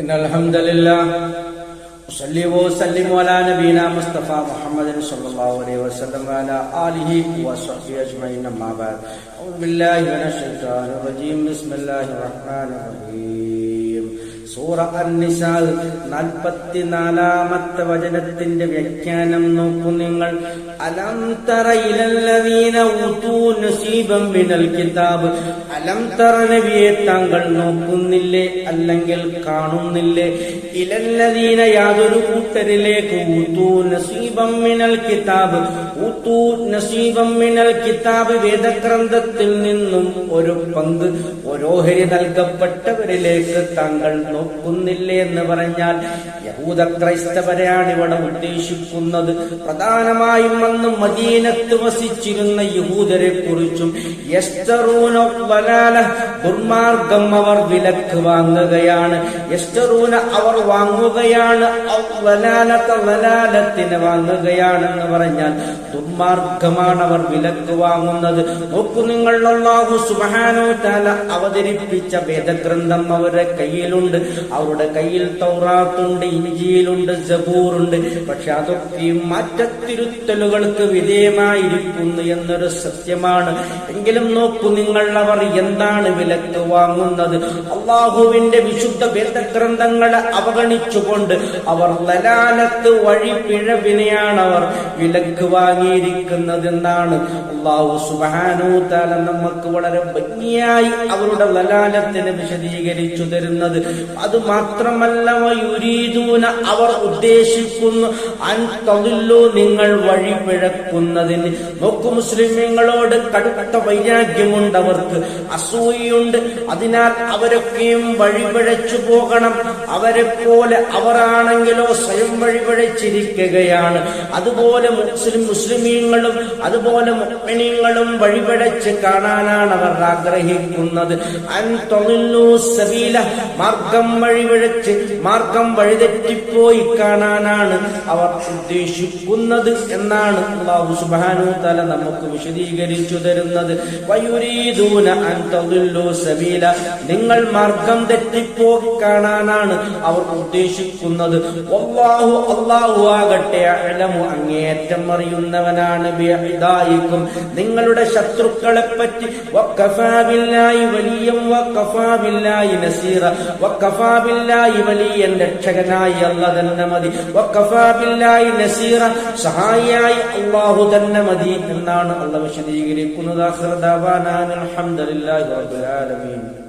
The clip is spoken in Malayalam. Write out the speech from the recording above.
إن الحمد لله أصلي وأسلم على نبينا مصطفى محمد صلى الله عليه وسلم وعلى آله وصحبه أجمعين أما بعد. أعوذ بالله من الشيطان الرجيم. بسم الله الرحمن الرحيم. സൂറ അന്നിസാൽ നാൽപ്പത്തിനാലാമത്തെ വചനത്തിന്റെ വ്യാഖ്യാനം നോക്കൂ നിങ്ങൾ. അലം നസീബം മിനൽ കിതാബ്. അലം തറ നബിയെ താങ്കൾ നോക്കുന്നില്ലേ അല്ലെങ്കിൽ കാണുന്നില്ലേ? ഇലല്ലവീന യാതൊരു കൂട്ടരിലേക്ക് ഊത്തൂ നസീബം മിനൽ കിതാബ്. ഊത്തൂ നസീബം മിനൽ കിതാബ് വേദഗ്രന്ഥത്തിൽ നിന്നും ഒരു പങ്ക് ഓരോഹരി നൽകപ്പെട്ടവരിലേക്ക് താങ്കൾ നോക്കുന്നില്ലേ എന്ന് പറഞ്ഞാൽ യഹൂദ ക്രൈസ്തവരെയാണ് ഇവിടെ ഉദ്ദേശിക്കുന്നത്. പ്രധാനമായും അന്ന് മദീനത്ത് വസിച്ചിരുന്ന യഹൂദരെ കുറിച്ചും ദുർമാർഗം അവർ വിലക്ക് വാങ്ങുകയാണ്. എസ്റ്ററൂന അവർ വാങ്ങുകയാണ്. വലാലത്തിന് വാങ്ങുകയാണെന്ന് പറഞ്ഞാൽ ദുർമാർഗമാണ് അവർ വിലക്ക് വാങ്ങുന്നത്. നോക്കു നിങ്ങൾ അള്ളാഹു താല അവതരിപ്പിച്ച വേദഗ്രന്ഥം അവരുടെ കയ്യിലുണ്ട്. അവരുടെ കയ്യിൽ തൗറാത്തുണ്ട് ഇഞ്ചിയിലുണ്ട് ജബൂറുണ്ട്. പക്ഷെ അതൊക്കെയും മാറ്റത്തിരുത്തലുകൾക്ക് വിധേയമായിരിക്കുന്നു എന്നൊരു സത്യമാണ്. എങ്കിലും നോക്കു നിങ്ങൾ അവർ എന്താണ് വിലക്ക് വാങ്ങുന്നത്. അള്ളാഹുവിന്റെ വിശുദ്ധ വേദഗ്രന്ഥങ്ങളെ അവഗണിച്ചുകൊണ്ട് അവർ ലലാലത്ത് വഴി പിഴവിനെയാണ് അവർ വിലക്ക് വാങ്ങിയിരിക്കുന്നത് എന്നാണ്. അള്ളാഹു താല നമുക്ക് വളരെ ഭംഗിയായി അവരുടെ ലലാലത്തിന് വിശദീകരിച്ചു തരുന്നത്. അത് മാത്രമല്ല യുരീദൂന അവർ ഉദ്ദേശിക്കുന്നു അൻ നിങ്ങൾ വഴി പിഴക്കുന്നതിന്. നോക്കു മുസ്ലിമീങ്ങളോട് കടുത്ത വൈരാഗ്യമുണ്ട് അവർക്ക് അസൂയുണ്ട് അതിനാൽ അവരൊക്കെയും വഴിപഴച്ചു പോകണം. അവരെ പോലെ അവരാണെങ്കിലോ സ്വയം വഴിപഴച്ചിരിക്കുകയാണ്. അതുപോലെ മുസ്ലിം മുസ്ലിമീങ്ങളും അതുപോലെ മുഅ്മിനീങ്ങളും വഴിപഴച്ച് കാണാനാണ് അവർ ആഗ്രഹിക്കുന്നത്. മാർഗം വഴിപഴച്ച് മാർഗം വഴിതെറ്റിപ്പോയി കാണാനാണ് അവർ ഉദ്ദേശിക്കുന്നത് എന്നാണ് അള്ളാഹു സുബാനു തല നമുക്ക് വിശദീകരിച്ചു തരുന്നത്. വയുരീദൂന അൻ തദില്ലു സബീല. നിങ്ങൾ മാർഗം തെറ്റിപ്പോയി കാണാനാണ് അവർ ഉദ്ദേശിക്കുന്നത്. വല്ലാഹു അല്ലാഹു ആകട്ടെ അലമു അങ്ങേറ്റം അറിയുന്നവനാണ് ബിഇദായിക്കും നിങ്ങളുടെ ശത്രുക്കളെ പറ്റി വഖഫാ ബില്ലാഹി വലിയം വഖഫാ ബില്ലാഹി നസീറ വഖഫാ ബില്ലാഹി വലിയൻ രക്ഷകനായി അല്ലാഹ് തന്നെ മതി. വഖഫാ ബില്ലാഹി നസീറ സഹായിയായി അള്ളാഹു തന്നെ മതി എന്നാണ് അല്ലാഹ് വിശദീകരിക്കുന്നത്. അൽഹംദുലില്ലാഹി റബ്ബിൽ العالمين.